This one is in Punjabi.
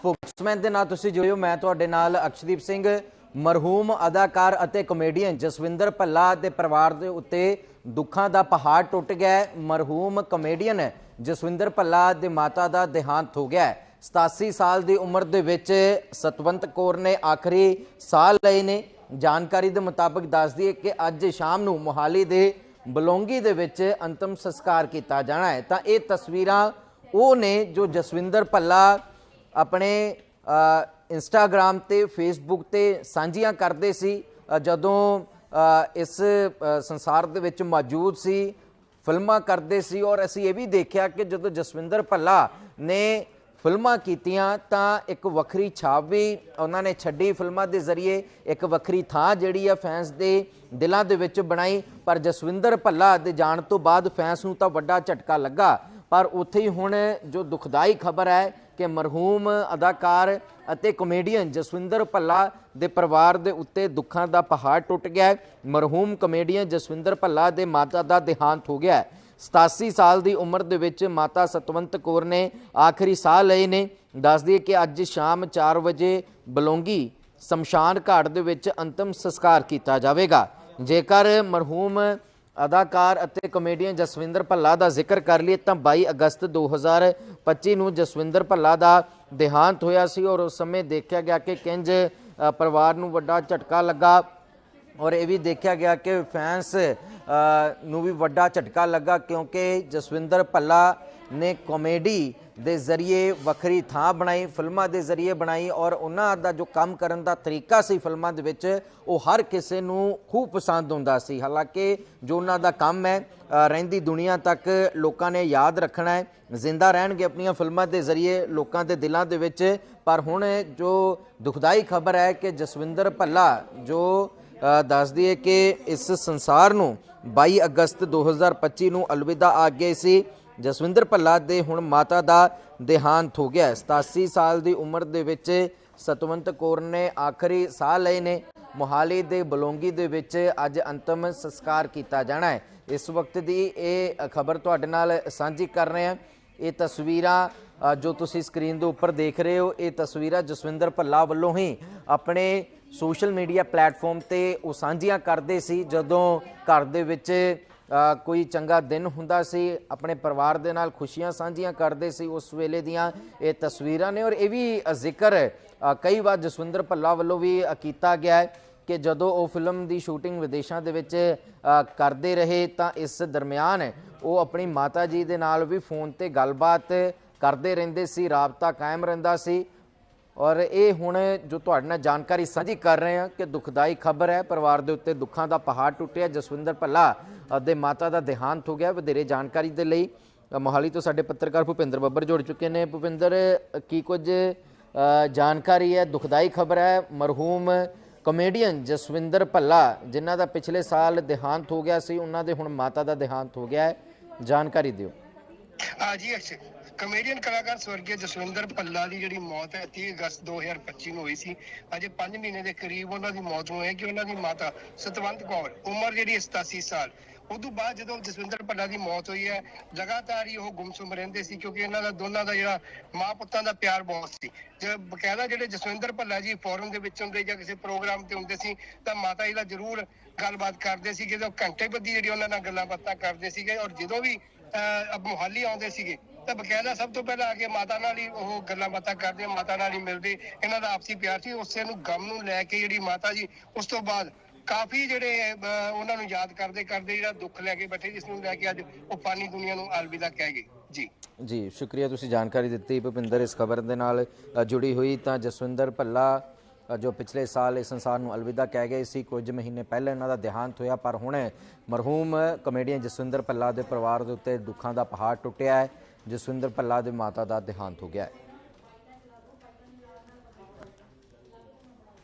ਸਪੋਕਸਮੈਨ ਦੇ ਨਾਲ ਤੁਸੀਂ ਜੁੜਿਓ ਮੈਂ ਤੁਹਾਡੇ ਨਾਲ ਅਕਸ਼ਦੀਪ ਸਿੰਘ, ਮਰਹੂਮ ਅਦਾਕਾਰ ਅਤੇ ਕਮੇਡੀਅਨ ਜਸਵਿੰਦਰ ਭੱਲਾ ਦੇ ਪਰਿਵਾਰ ਦੇ ਉੱਤੇ ਦੁੱਖਾਂ ਦਾ ਪਹਾੜ ਟੁੱਟ ਗਿਆ ਹੈ। ਮਰਹੂਮ ਕਮੇਡੀਅਨ ਜਸਵਿੰਦਰ ਭੱਲਾ ਦੇ ਮਾਤਾ ਦਾ ਦੇਹਾਂਤ ਹੋ ਗਿਆ ਹੈ। 87 ਸਾਲ ਦੀ ਉਮਰ ਦੇ ਵਿੱਚ ਸਤਵੰਤ ਕੌਰ ਨੇ ਆਖਰੀ ਸਾਹ ਲਏ ਨੇ। ਜਾਣਕਾਰੀ ਦੇ ਮੁਤਾਬਕ ਦੱਸਦੀ ਹੈ ਕਿ ਅੱਜ ਸ਼ਾਮ ਨੂੰ ਮੋਹਾਲੀ ਦੇ ਬਲੌਂਗੀ ਦੇ ਵਿੱਚ ਅੰਤਮ ਸੰਸਕਾਰ ਕੀਤਾ ਜਾਣਾ ਹੈ। ਤਾਂ ਇਹ ਤਸਵੀਰਾਂ ਉਹ ਨੇ ਜੋ ਜਸਵਿੰਦਰ ਭੱਲਾ ਆਪਣੇ ਅ, ਇੰਸਟਾਗ੍ਰam ਤੇ ਫੇਸਬੁੱਕ ਤੇ ਸਾਂਝੀਆਂ ਕਰਦੇ ਸੀ। ਜਦੋਂ ਇਸ ਸੰਸਾਰ ਦੇ ਵਿੱਚ ਮੌਜੂਦ ਸੀ ਫਿਲਮਾਂ ਕਰਦੇ ਸੀ ਔਰ ਅਸੀਂ ਇਹ ਵੀ ਦੇਖਿਆ ਕਿ ਜਦੋਂ ਜਸਵਿੰਦਰ ਭੱਲਾ ਨੇ ਫਿਲਮਾਂ ਕੀਤੀਆਂ ਤਾਂ ਇੱਕ ਵੱਖਰੀ ਛਾਪ ਵੀ ਉਹਨਾਂ ਨੇ ਛੱਡੀ ਫਿਲਮਾਂ ਦੇ ਜ਼ਰੀਏ। ਇੱਕ ਵੱਖਰੀ ਥਾਂ ਜਿਹੜੀ ਆ ਫੈਨਸ ਦੇ ਦਿਲਾਂ ਦੇ ਵਿੱਚ ਬਣਾਈ। ਪਰ ਜਸਵਿੰਦਰ ਭੱਲਾ ਦੇ ਜਾਣ ਤੋਂ ਬਾਅਦ ਫੈਨਸ ਨੂੰ ਤਾਂ ਵੱਡਾ ਝਟਕਾ ਲੱਗਾ। ਪਰ ਉੱਥੇ ਹੀ ਹੁਣ ਜੋ ਦੁਖਦਾਈ ਖਬਰ ਹੈ ਕਿ ਮਰਹੂਮ ਅਦਾਕਾਰ ਅਤੇ ਕਮੇਡੀਅਨ ਜਸਵਿੰਦਰ ਭੱਲਾ ਦੇ ਪਰਿਵਾਰ ਦੇ ਉੱਤੇ ਦੁੱਖਾਂ ਦਾ ਪਹਾੜ ਟੁੱਟ ਗਿਆ ਹੈ। ਮਰਹੂਮ ਕਮੇਡੀਅਨ ਜਸਵਿੰਦਰ ਭੱਲਾ ਦੇ ਮਾਤਾ ਦਾ ਦੇਹਾਂਤ ਹੋ ਗਿਆ ਹੈ। 87 ਸਾਲ ਦੀ ਉਮਰ ਦੇ ਵਿੱਚ ਮਾਤਾ ਸਤਵੰਤ ਕੌਰ ਨੇ ਆਖਰੀ ਸਾਹ ਲਏ ਨੇ। ਦੱਸਦੀ ਹੈ ਕਿ ਅੱਜ ਸ਼ਾਮ 4 ਵਜੇ ਬਲੌਂਗੀ ਸ਼ਮਸ਼ਾਨ ਘਾਟ ਦੇ ਵਿੱਚ ਅੰਤਮ ਸੰਸਕਾਰ ਕੀਤਾ ਜਾਵੇਗਾ। ਜੇਕਰ ਮਰਹੂਮ ਅਦਾਕਾਰ ਅਤੇ ਕਮੇਡੀਅਨ ਜਸਵਿੰਦਰ ਭੱਲਾ ਦਾ ਜ਼ਿਕਰ ਕਰ ਲਈਏ ਤਾਂ 22 ਅਗਸਤ 2025 ਨੂੰ ਜਸਵਿੰਦਰ ਭੱਲਾ ਦਾ ਦੇਹਾਂਤ ਹੋਇਆ ਸੀ ਔਰ ਉਸ ਸਮੇਂ ਦੇਖਿਆ ਗਿਆ ਕਿ ਕਿੰਜ ਪਰਿਵਾਰ ਨੂੰ ਵੱਡਾ ਝਟਕਾ ਲੱਗਾ ਔਰ ਇਹ ਵੀ ਦੇਖਿਆ ਗਿਆ ਕਿ ਫੈਨਸ ਨੂੰ ਵੀ ਵੱਡਾ ਝਟਕਾ ਲੱਗਾ ਕਿਉਂਕਿ ਜਸਵਿੰਦਰ ਭੱਲਾ ਨੇ ਕਾਮੇਡੀ ਦੇ ਜ਼ਰੀਏ ਵੱਖਰੀ ਥਾਂ ਬਣਾਈ ਫਿਲਮਾਂ ਦੇ ਜ਼ਰੀਏ ਬਣਾਈ ਔਰ ਉਹਨਾਂ ਦਾ ਜੋ ਕੰਮ ਕਰਨ ਦਾ ਤਰੀਕਾ ਸੀ ਫਿਲਮਾਂ ਦੇ ਵਿੱਚ ਉਹ ਹਰ ਕਿਸੇ ਨੂੰ ਖੂਬ ਪਸੰਦ ਹੁੰਦਾ ਸੀ। ਹਾਲਾਂਕਿ ਜੋ ਉਹਨਾਂ ਦਾ ਕੰਮ ਹੈ ਰਹਿੰਦੀ ਦੁਨੀਆ ਤੱਕ ਲੋਕਾਂ ਨੇ ਯਾਦ ਰੱਖਣਾ ਹੈ ਜ਼ਿੰਦਾ ਰਹਿਣਗੇ ਆਪਣੀਆਂ ਫਿਲਮਾਂ ਦੇ ਜ਼ਰੀਏ ਲੋਕਾਂ ਦੇ ਦਿਲਾਂ ਦੇ ਵਿੱਚ। ਪਰ ਹੁਣ ਜੋ ਦੁਖਦਾਈ ਖਬਰ ਹੈ ਕਿ ਜਸਵਿੰਦਰ ਭੱਲਾ ਜੋ ਅ, ਦੱਸਦੀ ਹੈ ਕਿ ਇਸ ਸੰਸਾਰ ਨੂੰ 22 ਅਗਸਤ 2025 ਨੂੰ ਅਲਵਿਦਾ ਆ ਗਏ ਸੀ ਜਸਵਿੰਦਰ ਭੱਲਾ ਦੇ ਹੁਣ ਮਾਤਾ ਦਾ ਦੇਹਾਂਤ ਹੋ ਗਿਆ ਹੈ। 87 ਸਾਲ ਦੀ ਉਮਰ ਦੇ ਵਿੱਚ ਸਤਵੰਤ ਕੌਰ ਨੇ ਆਖਰੀ ਸਾਹ ਲਏ ਨੇ। ਮੋਹਾਲੀ ਦੇ ਬਲੌਂਗੀ ਦੇ ਵਿੱਚ ਅੱਜ ਅੰਤਮ ਸੰਸਕਾਰ ਕੀਤਾ ਜਾਣਾ ਹੈ। ਇਸ ਵਕਤ ਦੀ ਇਹ ਖਬਰ ਤੁਹਾਡੇ ਨਾਲ ਸਾਂਝੀ ਕਰ ਰਹੇ ਹਾਂ। ਇਹ ਤਸਵੀਰਾਂ ਜੋ ਤੁਸੀਂ ਸਕਰੀਨ ਦੇ ਉੱਪਰ ਦੇਖ ਰਹੇ ਹੋ, ਇਹ ਤਸਵੀਰਾਂ ਜਸਵਿੰਦਰ ਭੱਲਾ ਵੱਲੋਂ ਹੀ ਆਪਣੇ ਸੋਸ਼ਲ ਮੀਡੀਆ ਪਲੇਟਫਾਰਮ ਤੇ ਉਹ ਸਾਂਝੀਆਂ ਕਰਦੇ ਸੀ, ਜਦੋਂ ਘਰ ਦੇ ਵਿੱਚ ਕੋਈ ਚੰਗਾ ਦਿਨ ਹੁੰਦਾ ਸੀ, ਆਪਣੇ ਪਰਿਵਾਰ ਦੇ ਨਾਲ ਖੁਸ਼ੀਆਂ ਸਾਂਝੀਆਂ ਕਰਦੇ ਸੀ ਉਸ ਵੇਲੇ ਦੀਆਂ ਇਹ ਤਸਵੀਰਾਂ ਨੇ ਔਰ ਇਹ ਵੀ ਜ਼ਿਕਰ ਕਈ ਵਾਰ ਜਸਵਿੰਦਰ ਭੱਲਾ ਵੱਲੋਂ ਵੀ ਕੀਤਾ ਗਿਆ ਹੈ ਕਿ ਜਦੋਂ ਉਹ ਫਿਲਮ ਦੀ ਸ਼ੂਟਿੰਗ ਵਿਦੇਸ਼ਾਂ ਦੇ ਵਿੱਚ ਕਰਦੇ ਰਹੇ ਤਾਂ ਇਸ ਦਰਮਿਆਨ ਉਹ ਆਪਣੀ ਮਾਤਾ ਜੀ ਦੇ ਨਾਲ ਵੀ ਫੋਨ ਤੇ ਗੱਲਬਾਤ ਕਰਦੇ ਰਹਿੰਦੇ ਸੀ, ਰਾਬਤਾ ਕਾਇਮ ਰਹਿੰਦਾ ਸੀ। ਔਰ ਇਹ ਹੁਣ ਜੋ ਤੁਹਾਡੇ ਨਾਲ ਜਾਣਕਾਰੀ ਸਾਂਝੀ ਕਰ ਰਹੇ ਹਾਂ ਕਿ ਦੁਖਦਾਈ ਖਬਰ ਹੈ, ਪਰਿਵਾਰ ਦੇ ਉੱਤੇ ਦੁੱਖਾਂ ਦਾ ਪਹਾੜ ਟੁੱਟਿਆ, ਜਸਵਿੰਦਰ ਭੱਲਾ ਦੇ ਮਾਤਾ ਦਾ ਦੇਹਾਂਤ ਹੋ ਗਿਆ, ਵਧੇਰੇ ਜਾਣਕਾਰੀ ਦੇ ਲਈ। ਮੋਹਾਲੀ ਤੋਂ ਸਾਡੇ ਪੱਤਰਕਾਰ ਭੁਪਿੰਦਰ ਬੱਬਰ ਜੁੜ ਚੁੱਕੇ ਨੇ। ਭੁਪਿੰਦਰ ਕੀ ਕੁਝ ਜਾਣਕਾਰੀ ਹੈ? ਦੁਖਦਾਈ ਖਬਰ ਹੈ, ਮਰਹੂਮ ਕਮੇਡੀਅਨ ਜਸਵਿੰਦਰ ਭੱਲਾ, ਜਿਨ੍ਹਾਂ ਦਾ ਪਿਛਲੇ ਸਾਲ ਦੇਹਾਂਤ ਹੋ ਗਿਆ ਸੀ, ਉਹਨਾਂ ਦੇ ਹੁਣ ਮਾਤਾ ਦਾ ਦੇਹਾਂਤ ਹੋ ਗਿਆ ਹੈ। ਜਾਣਕਾਰੀ ਦਿਓ। ਜੀ, ਅਕਸ਼ੇ ਕਮੇਡੀਅਨ ਕਲਾਕਾਰ ਸਵਰਗੀ ਜਸਵਿੰਦਰ ਭੱਲਾ ਦੀ ਜਿਹੜੀ ਮੌਤ ਹੈ 30 ਅਗਸਤ 2025 ਨੂੰ ਹੋਈ ਸੀ। ਅਜੇ 5 ਮਹੀਨੇ ਦੇ ਕਰੀਬ ਉਹਨਾਂ ਦੀ ਮੌਤ ਹੋਈ ਹੈ ਕਿ ਉਹਨਾਂ ਦੀ ਮਾਤਾ ਸਤਵੰਤ ਕੌਰ ਉਮਰ ਜਿਹੜੀ 87 ਸਾਲ। ਉਦੋਂ ਬਾਅਦ ਜਦੋਂ ਜਸਵਿੰਦਰ ਭੱਲਾ ਦੀ ਮੌਤ ਹੋਈ ਹੈ ਲਗਾਤਾਰ ਹੀ ਉਹ ਗੁੰਮਸੁਮ ਰਹਿੰਦੇ ਸੀ ਕਿਉਂਕਿ ਇਹਨਾਂ ਦਾ ਦੋਨਾਂ ਦਾ ਜਿਹੜਾ ਮਾਂ ਪੁੱਤਾਂ ਦਾ ਪਿਆਰ ਬਹੁਤ ਸੀ। ਜੇ ਬਕਾਇਦਾ ਜਿਹੜੇ ਜਸਵਿੰਦਰ ਭੱਲਾ ਜੀ ਫੋਰਨ ਦੇ ਵਿੱਚ ਹੁੰਦੇ ਜਾਂ ਕਿਸੇ ਪ੍ਰੋਗਰਾਮ ਤੇ ਹੁੰਦੇ ਸੀ ਤਾਂ ਮਾਤਾ ਜੀ ਦਾ ਜ਼ਰੂਰ ਗੱਲਬਾਤ ਕਰਦੇ ਸੀਗੇ ਕਿ ਉਹ ਘੰਟੇ ਬੱਧੀ ਜਿਹੜੀ ਉਹਨਾਂ ਨਾਲ ਗੱਲਾਂ ਬਾਤਾਂ ਕਰਦੇ ਸੀਗੇ ਔਰ ਜਦੋਂ ਵੀ ਅਹ, ਮੋਹਾਲੀ ਆਉਂਦੇ ਸੀਗੇ ਤਾਂ ਬਕਾਇਦਾ ਸਭ ਤੋਂ ਪਹਿਲਾਂ ਆ ਕੇ ਮਾਤਾ ਨਾਲ ਹੀ ਉਹ ਗੱਲਾਂ ਬਾਤਾਂ ਕਰਦੇ, ਮਾਤਾ ਨਾਲ ਹੀ ਮਿਲਦੇ। ਇਹਨਾਂ ਦਾ ਆਪਸੀ ਪਿਆਰ ਸੀ। ਉਸੇ ਨੂੰ ਗਮ ਨੂੰ ਲੈ ਕੇ ਜਿਹੜੀ ਮਾਤਾ ਜੀ, ਉਸ ਤੋਂ ਬਾਅਦ ਕਾਫੀ ਜਿਹੜੇ ਉਹਨਾਂ ਨੂੰ ਯਾਦ ਕਰਦੇ ਕਰਦੇ ਜਿਹੜਾ ਦੁੱਖ ਲੈ ਕੇ ਬੈਠੇ, ਜਿਸ ਨੂੰ ਲੈ ਕੇ ਅੱਜ ਉਹ ਪਾਨੀ ਦੁਨੀਆ ਨੂੰ ਅਲਵਿਦਾ ਕਹਿ ਗਏ। ਜੀ। ਜੀ, ਸ਼ੁਕਰੀਆ, ਤੁਸੀਂ ਜਾਣਕਾਰੀ ਦਿੱਤੀ। ਭੁਪਿੰਦਰ, ਇਸ ਖਬਰ ਦੇ ਨਾਲ ਜੁੜੀ ਹੋਈ ਤਾਂ ਜਸਵਿੰਦਰ ਭੱਲਾ ਜੋ ਪਿਛਲੇ ਸਾਲ ਇਸ ਸੰਸਾਰ ਨੂੰ ਅਲਵਿਦਾ ਕਹਿ ਗਏ ਸੀ, ਕੁਝ ਮਹੀਨੇ ਪਹਿਲਾਂ ਇਹਨਾਂ ਦਾ ਦੇਹਾਂਤ ਹੋਇਆ, ਪਰ ਹੁਣ ਮਰਹੂਮ ਕਮੇਡੀਅਨ ਜਸਵਿੰਦਰ ਭੱਲਾ ਦੇ ਪਰਿਵਾਰ ਦੇ ਉੱਤੇ ਦੁੱਖਾਂ ਦਾ ਪਹਾੜ ਟੁੱਟਿਆ ਹੈ, ਜਸਵਿੰਦਰ ਭੱਲਾ ਦੇ ਮਾਤਾ ਦਾ ਦੇਹਾਂਤ ਹੋ ਗਿਆ ਹੈ।